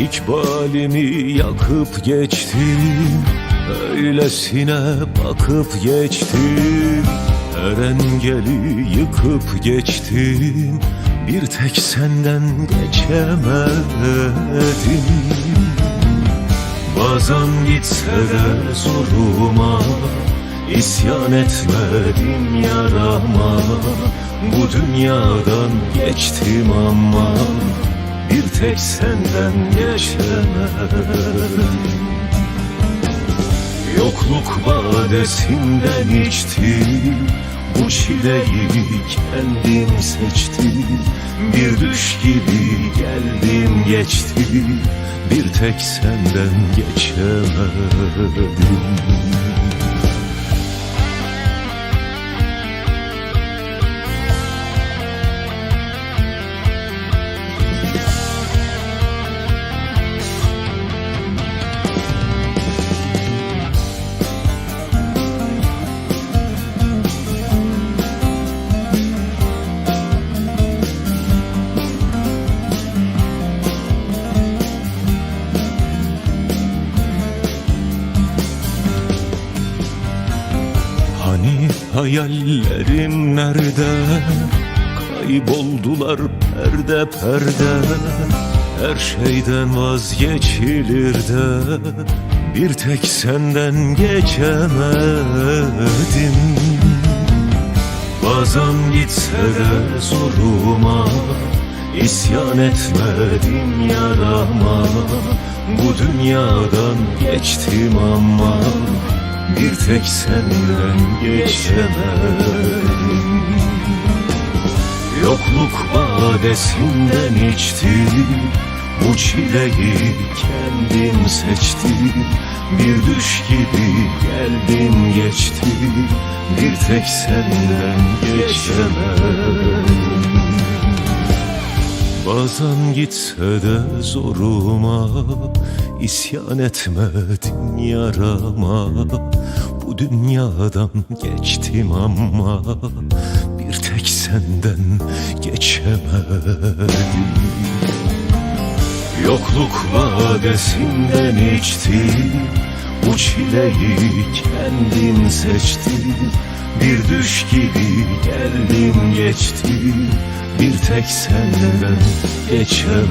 İkbalimi yakıp geçtim. Öylesine bakıp geçtim. Her engeli yıkıp geçtim. Bir tek senden geçemedim. Bazen gitse de zoruma İsyan etmedim yarama. Bu dünyadan geçtim ama Bir tek senden geçemedim Yokluk badesinden içtim Bu çileyi kendim seçtim Bir düş gibi geldim geçtim Bir tek senden geçemedim hayallerim nerede? Kayboldular perde perde. Her şeyden vazgeçilir de. Bir tek senden geçemedim. Bazen gitse de zoruma İsyan etmedim yarama. Bu dünyadan geçtim ama Bir tek senden geçemedim Yokluk badesinden içtim Bu çileyi kendim seçtim. Bir düş gibi geldim geçtim. Bir tek senden geçemedim Bazen gitse de zoruma isyan etmedim yarama. Bu dünyadan geçtim ama Bir tek senden geçemedim. Yokluk vadesinden içtim Bu çileyi kendim seçtim Bir düş gibi geldim geçtim Bir tek senden geçemedim